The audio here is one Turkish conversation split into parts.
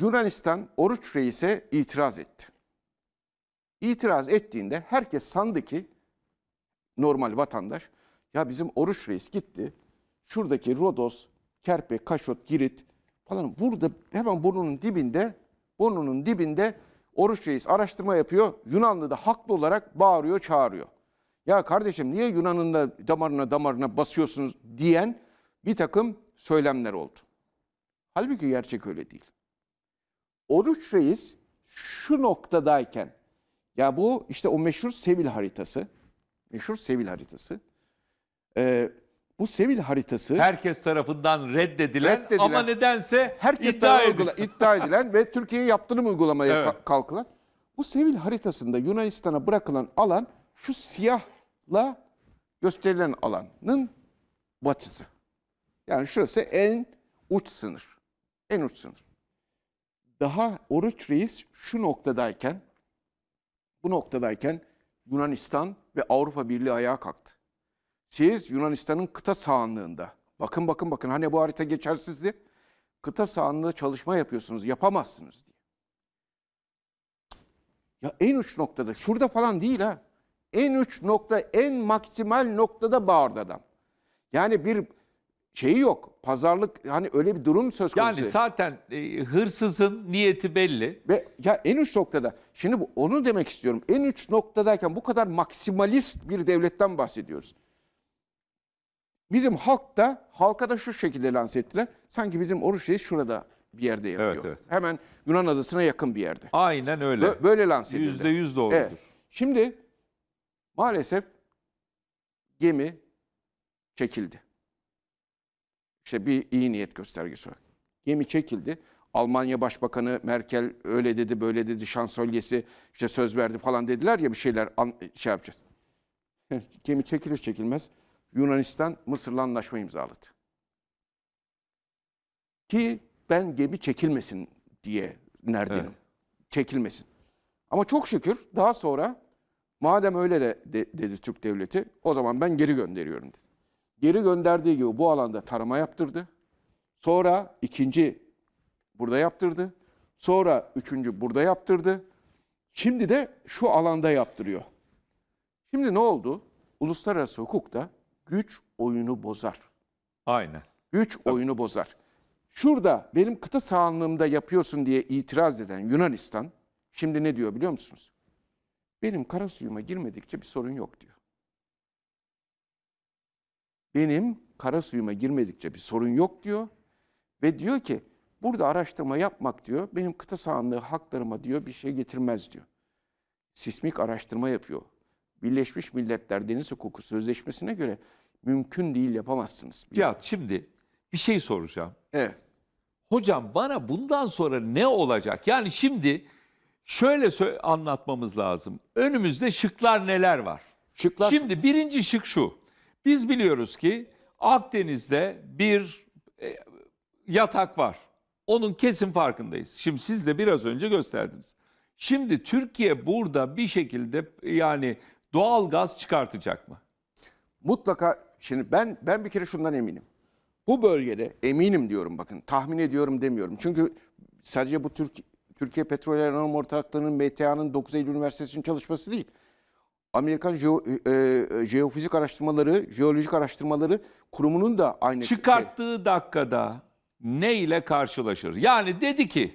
Yunanistan Oruç Reis'e itiraz etti. İtiraz ettiğinde herkes sandı ki normal vatandaş ya bizim Oruç Reis gitti. Şuradaki Rodos, Kerpe, Kaşot, Girit falan burada hemen burnunun dibinde burnunun dibinde Oruç Reis araştırma yapıyor. Yunanlı da haklı olarak bağırıyor, çağırıyor. Ya kardeşim niye Yunan'ın da damarına damarına basıyorsunuz diyen bir takım söylemler oldu. Halbuki gerçek öyle değil. Oruç Reis şu noktadayken ya bu işte o meşhur Sevil haritası meşhur Sevil haritası Ee, bu Sevil haritası Herkes tarafından reddedilen, Reddedilen, ama nedense herkes iddia uygula- iddia edilen ve Türkiye'ye yaptırım uygulamaya Evet. ka- kalkılan bu Sevil haritasında Yunanistan'a bırakılan alan şu siyahla gösterilen alanın batısı. Yani şurası en uç sınır. En uç sınır. Daha Oruç Reis şu noktadayken bu noktadayken Yunanistan ve Avrupa Birliği ayağa kalktı. Siz Yunanistan'ın kıta sahanlığında, bakın bakın bakın hani bu harita geçersizdi, kıta sahanlığı çalışma yapıyorsunuz, yapamazsınız diye. Ya en uç noktada, şurada falan değil ha. En uç nokta, en maksimal noktada bağırdı adam. Yani bir şeyi yok, pazarlık, hani öyle bir durum söz konusu. Yani zaten e, hırsızın niyeti belli. Ve ya en uç noktada, şimdi bu, onu demek istiyorum. En uç noktadayken bu kadar maksimalist bir devletten bahsediyoruz. Bizim halk da, halka da şu şekilde lanse ettiler. Sanki bizim Oruç Reis şurada bir yerde yapıyor. Evet, evet. Hemen Yunan adasına yakın bir yerde. Aynen öyle. Bö- Böyle lanse edildi. Yüzde yüz doğrudur. Evet. Şimdi maalesef gemi çekildi. İşte bir iyi niyet göstergesi olarak. Gemi çekildi. Almanya Başbakanı Merkel öyle dedi, böyle dedi, şansölyesi işte söz verdi falan dediler ya bir şeyler an- şey yapacağız. Gemi çekilir çekilmez Yunanistan Mısır'la anlaşma imzaladı. Ki ben gemi çekilmesin diye neredenim. Evet. Çekilmesin. Ama çok şükür daha sonra madem öyle de, de- dedi Türk devleti o zaman ben geri gönderiyorum dedi. Geri gönderdiği gibi bu alanda tarama yaptırdı. Sonra ikinci burada yaptırdı. Sonra üçüncü burada yaptırdı. Şimdi de şu alanda yaptırıyor. Şimdi ne oldu? Uluslararası hukukta güç oyunu bozar. Aynen. Güç oyunu bozar. Şurada benim kıta sahanlığımda yapıyorsun diye itiraz eden Yunanistan şimdi ne diyor biliyor musunuz? Benim kara suyuma girmedikçe bir sorun yok diyor. Benim kara suyuma girmedikçe bir sorun yok diyor. Ve diyor ki burada araştırma yapmak diyor benim kıta sahanlığı haklarıma diyor bir şey getirmez diyor. Sismik araştırma yapıyor. Birleşmiş Milletler Deniz Hukuku Sözleşmesi'ne göre mümkün değil yapamazsınız. Ya şimdi bir şey soracağım. Evet. Hocam bana bundan sonra ne olacak? Yani şimdi şöyle anlatmamız lazım. Önümüzde şıklar neler var? Şıklar Şimdi birinci şık şu. Biz biliyoruz ki Akdeniz'de bir e, yatak var. Onun kesin farkındayız. Şimdi siz de biraz önce gösterdiniz. Şimdi Türkiye burada bir şekilde yani doğal gaz çıkartacak mı? mutlaka şimdi ben ben bir kere şundan eminim. Bu bölgede eminim diyorum bakın tahmin ediyorum demiyorum. Çünkü sadece bu Türk, Türkiye Petrol Anonim Ortaklığı'nın MTA'nın 9 Eylül Üniversitesi'nin çalışması değil. Amerikan Jeo- e, e, Jeofizik Araştırmaları, Jeolojik Araştırmaları Kurumu'nun da aynı şey. çıkarttığı dakikada ne ile karşılaşır? Yani dedi ki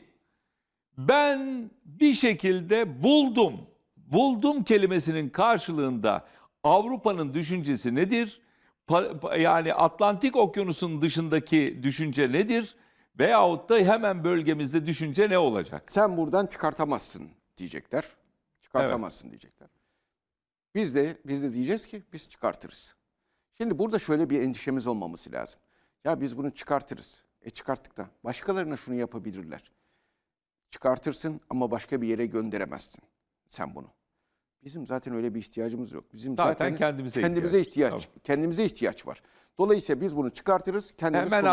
ben bir şekilde buldum. Buldum kelimesinin karşılığında Avrupa'nın düşüncesi nedir? Pa- pa- yani Atlantik Okyanusu'nun dışındaki düşünce nedir? Veyahut da hemen bölgemizde düşünce ne olacak? Sen buradan çıkartamazsın diyecekler. Çıkartamazsın diyecekler. Biz de biz de diyeceğiz ki biz çıkartırız. Şimdi burada şöyle bir endişemiz olmaması lazım. Ya biz bunu çıkartırız. E çıkarttıktan başkalarına şunu yapabilirler. Çıkartırsın ama başka bir yere gönderemezsin sen bunu. Bizim zaten öyle bir ihtiyacımız yok. Bizim Zaten zaten, kendimize kendimize ihtiyaç. ihtiyaç, kendimize ihtiyaç var. Dolayısıyla biz bunu çıkartırız, kendimiz Hemen